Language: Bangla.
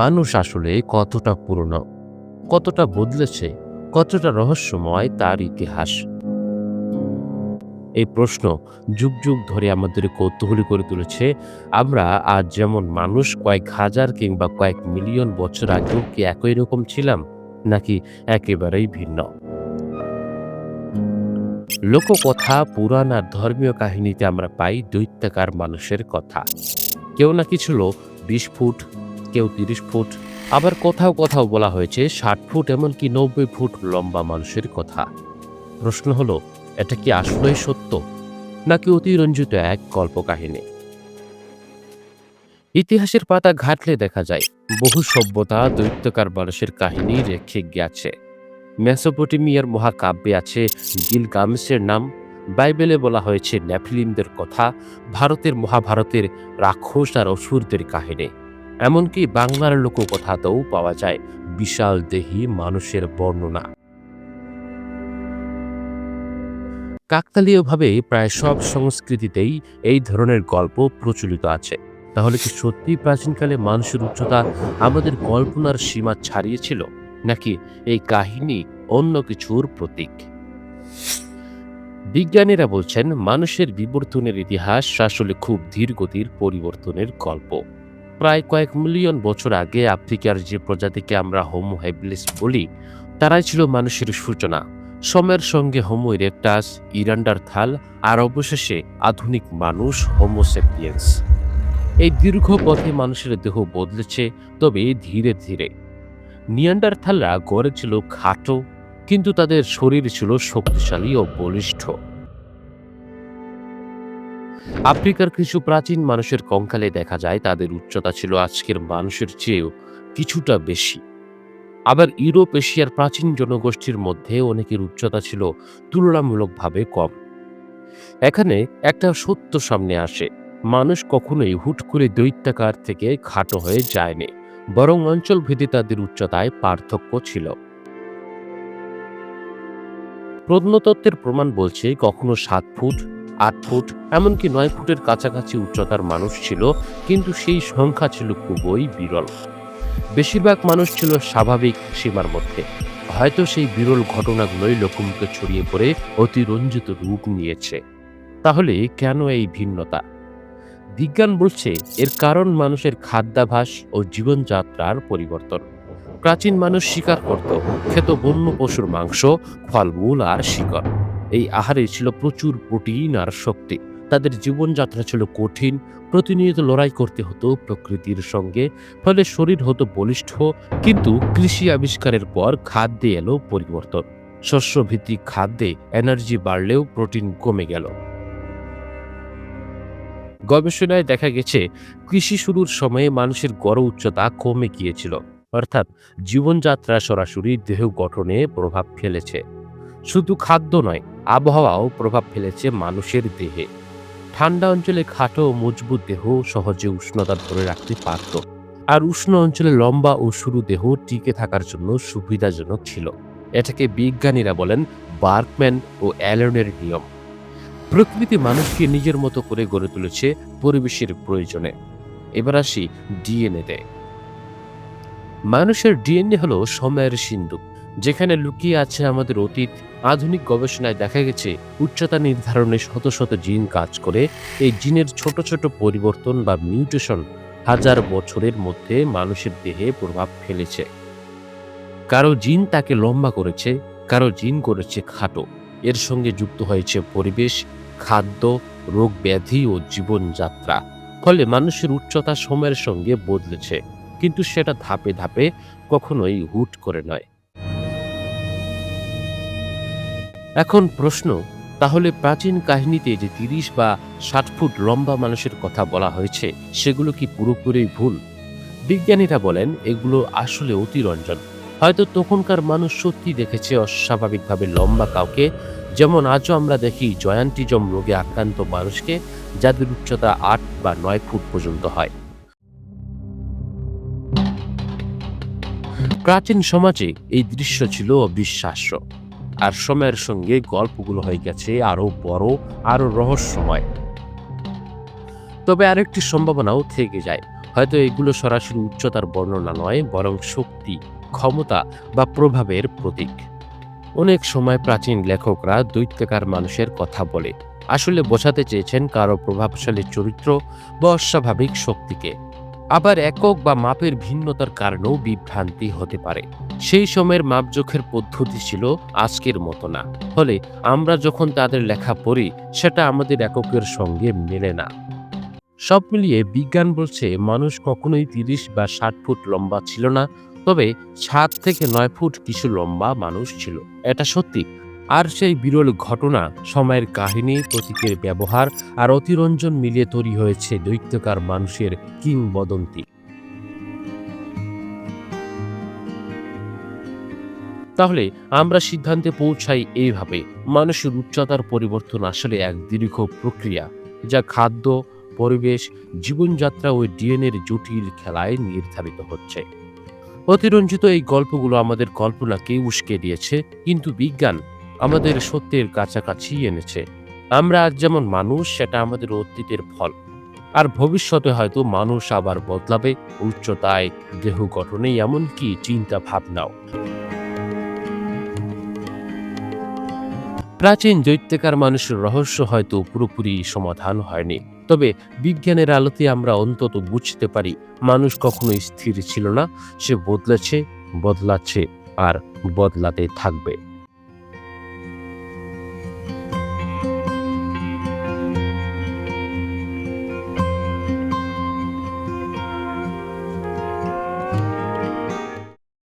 মানুষ আসলে কতটা পুরনো, কতটা বদলেছে, কতটা রহস্যময় তার ইতিহাস? এই প্রশ্ন যুগ যুগ ধরে আমাদের কৌতূহলী করে তুলেছে। আমরা আজ যেমন মানুষ কয়েক হাজার কিংবা কয়েক মিলিয়ন বছর আগেও কি একই রকম ছিলাম, নাকি একেবারেই ভিন্ন? লোককথা, পুরাণ আর ধর্মীয় কাহিনীতে আমরা পাই দৈত্যাকার মানুষের কথা। কেউ নাকি ছিল বিশ ফুট কেউ তিরিশ ফুট। আবার কোথাও কোথাও বলা হয়েছে ষাট ফুট এমনকি নব্বই ফুট লম্বা মানুষের কথা। প্রশ্ন হলো, এটা কি আসলেই সত্য? নাকি অতিরঞ্জিত এক কল্পকাহিনী ইতিহাসের পাতা ঘাটলে দেখা যায়, বহু সভ্যতা দৈত্যকার মানুষের কাহিনী রেখে গেছে মেসোপটেমিয়ার মহাকাব্যে আছে গিলগামেসের নাম। বাইবেলে বলা হয়েছে ন্যাফিলিমদের কথা, ভারতের মহাভারতের রাক্ষস আর অসুরদের কাহিনী। এমনকি বাংলার লোককথাতেও পাওয়া যায় বিশাল দেহী মানুষের বর্ণনা। কাকতালীয়ভাবে প্রায় সব সংস্কৃতিতেই এই ধরনের গল্প প্রচলিত আছে। তাহলে কি সত্যি প্রাচীনকালে মানুষের উচ্চতা আমাদের কল্পনার সীমা ছাড়িয়েছিল, নাকি এই কাহিনী অন্য কিছুর প্রতীক? বিজ্ঞানীরা বলছেন, মানুষের বিবর্তনের ইতিহাস আসলে খুব ধীর গতির পরিবর্তনের গল্প। প্রায় কয়েক মিলিয়ন বছর আগে আফ্রিকার যে প্রজাতিকে আমরা হোমো হ্যাবিলিস বলি, তারাই ছিল মানুষের সূচনা। সময়ের সঙ্গে হোমো ইরেকটাস ইরান্ডার থাল আর অবশেষে আধুনিক মানুষ হোমোসেপিয়েন্স এই দীর্ঘ পথে মানুষের দেহ বদলেছে, তবে ধীরে ধীরে। নিয়ান্ডারথালরা গড়ে ছিল খাটো, কিন্তু তাদের শরীর ছিল শক্তিশালী ও বলিষ্ঠ। আফ্রিকার কিছু প্রাচীন মানুষের কঙ্কালে দেখা যায়, তাদের উচ্চতা ছিল আজকের মানুষের চেয়েও কিছুটা বেশি। আবার ইউরোপ এশিয়ার প্রাচীন জনগোষ্ঠীর মধ্যে অনেকের উচ্চতা ছিল তুলনামূলকভাবে কম। এখানে একটা সত্য সামনে আসে, মানুষ কখনোই হুট করে দৈত্যাকার থেকে খাটো হয়ে যায়নি, বরং অঞ্চলভেদে তাদের উচ্চতায় পার্থক্য ছিল। প্রত্নতত্ত্বের প্রমাণ বলছে, কখনো সাত ফুট আট ফুট, এমনকি নয় ফুটের কাছাকাছি উচ্চতার মানুষ ছিল, কিন্তু সেই সংখ্যা ছিল খুবই বিরল। বেশিরভাগ মানুষ ছিল স্বাভাবিক সীমার মধ্যে। হয়তো সেই বিরল ঘটনাগুলোই লোকমুখে ছড়িয়ে পড়ে অতিরঞ্জিত রূপ নিয়েছে। তাহলে কেন এই ভিন্নতা? বিজ্ঞান বলছে এর কারণ মানুষের খাদ্যাভাস ও জীবনযাত্রার পরিবর্তন। প্রাচীন মানুষ শিকার করত, খেত বন্য পশুর মাংস, ফলমূল আর শিকড়। এই আহারে ছিল প্রচুর প্রোটিন আর শক্তি। তাদের জীবনযাত্রা ছিল কঠিন, প্রতিনিয়ত লড়াই করতে হতো প্রকৃতির সঙ্গে, ফলে শরীর হতো বলিষ্ঠ, কিন্তু কৃষি আবিষ্কারের পর খাদ্যে এলো পরিবর্তন। শস্যভিত্তিক খাদ্যে এনার্জি বাড়লেও প্রোটিন কমে গেল। গবেষণায় দেখা গেছে, কৃষি শুরুর সময়ে মানুষের গড় উচ্চতা কমে গিয়েছিল, অর্থাৎ জীবনযাত্রা সরাসরি দেহ গঠনে প্রভাব ফেলেছে। শুধু খাদ্য নয় আবহাওয়াও প্রভাব ফেলেছে মানুষের দেহে। ঠান্ডা অঞ্চলে খাটো ও মজবুত দেহ সহজে উষ্ণতা ধরে রাখতে পারত। আর উষ্ণ অঞ্চলে লম্বা ও সরু দেহ টিকে থাকার জন্য সুবিধাজনক ছিল। এটাকে বিজ্ঞানীরা বলেন বার্কম্যান ও অ্যালনের নিয়ম। প্রকৃতি মানুষকে নিজের মতো করে গড়ে তুলেছে পরিবেশের প্রয়োজনে। এবার আসি ডিএনএ ডিএনএতে মানুষের ডিএনএ হলো সময়ের সিন্ধু, যেখানে লুকিয়ে আছে আমাদের অতীত আধুনিক গবেষণায় দেখা গেছে, উচ্চতা নির্ধারণে শত শত জিন কাজ করে। এই জিনের ছোট ছোট পরিবর্তন বা মিউটেশন হাজার বছরের মধ্যে মানুষের দেহে প্রভাব ফেলেছে। কারও জিন তাকে লম্বা করেছে, কারও জিন করেছে খাটো। এর সঙ্গে যুক্ত হয়েছে পরিবেশ, খাদ্য, রোগ ব্যাধি ও জীবনযাত্রা। ফলে মানুষের উচ্চতা সময়ের সঙ্গে বদলেছে। কিন্তু সেটা ধাপে ধাপে কখনোই হুট করে নয়। এখন প্রশ্ন, তাহলে প্রাচীন কাহিনীতে যে তিরিশ বা ষাট ফুট লম্বা মানুষের কথা বলা হয়েছে, সেগুলো কি পুরোপুরি ভুল? বিজ্ঞানীরা বলেন, এগুলো আসলে অতিরঞ্জন। হয়তো তখনকার মানুষ সত্যি দেখেছে অস্বাভাবিকভাবে লম্বা কাউকে, যেমন আজও আমরা দেখি জয়ান্টিজম রোগে আক্রান্ত মানুষকে, যাদের উচ্চতা আট বা নয় ফুট পর্যন্ত হয়। প্রাচীন সমাজে এই দৃশ্য ছিল অবিশ্বাস্য। আর সময়ের সঙ্গে গল্পগুলো হয়ে গেছে আরও বড়, আরও রহস্যময়। তবে আরেকটি সম্ভাবনাও থেকে যায়। হয়তো এগুলো সরাসরি উচ্চতার বর্ণনা নয়, বরং শক্তি, ক্ষমতা বা প্রভাবের প্রতীক। অনেক সময় প্রাচীন লেখকরা দৈত্যাকার মানুষের কথা বলে। আসলে বোঝাতে চেয়েছেন কারও প্রভাবশালী চরিত্র বা অস্বাভাবিক শক্তিকে। আবার একক বা মাপের ভিন্নতার কারণেও বিভ্রান্তি হতে পারে। সেই সময়ের মাপজোখের পদ্ধতি ছিল আজকের মতো না। ফলে আমরা যখন তাদের লেখা পড়ি, সেটা আমাদের এককের সঙ্গে মেলে না। সব মিলিয়ে বিজ্ঞান বলছে, মানুষ কখনোই তিরিশ বা ষাট ফুট লম্বা ছিল না, তবে সাত থেকে নয় ফুট কিছু লম্বা মানুষ ছিল। এটা সত্যি। আর সেই বিরল ঘটনা সময়ের কাহিনী, প্রতীকের ব্যবহার আর অতিরঞ্জন মিলিয়ে তৈরি হয়েছে দৈত্যকার মানুষের কিংবদন্তি। তাহলে আমরা সিদ্ধান্তে পৌঁছাই এইভাবে। মানুষের উচ্চতার পরিবর্তন আসলে এক দীর্ঘ প্রক্রিয়া, যা খাদ্য, পরিবেশ, জীবনযাত্রা ও ডিএনএর জটিল খেলায় নির্ধারিত হচ্ছে। অতিরঞ্জিত এই গল্পগুলো আমাদের কল্পনাকে উস্কে দিয়েছে, কিন্তু বিজ্ঞান আমাদের সত্যের কাছাকাছি এনেছে। আমরা আজ যেমন মানুষ, সেটা আমাদের অতীতের ফল। আর ভবিষ্যতে হয়তো মানুষ আবার বদলাবে। উচ্চতায়, দেহ গঠনে এমনকি চিন্তা ভাবনাও প্রাচীন দৈত্যকার মানুষের রহস্য হয়তো পুরোপুরি সমাধান হয়নি। তবে বিজ্ঞানের আলোতে আমরা অন্তত বুঝতে পারি, মানুষ কখনো স্থির ছিল না। সে বদলেছে, বদলাচ্ছে, আর বদলাতে থাকবে।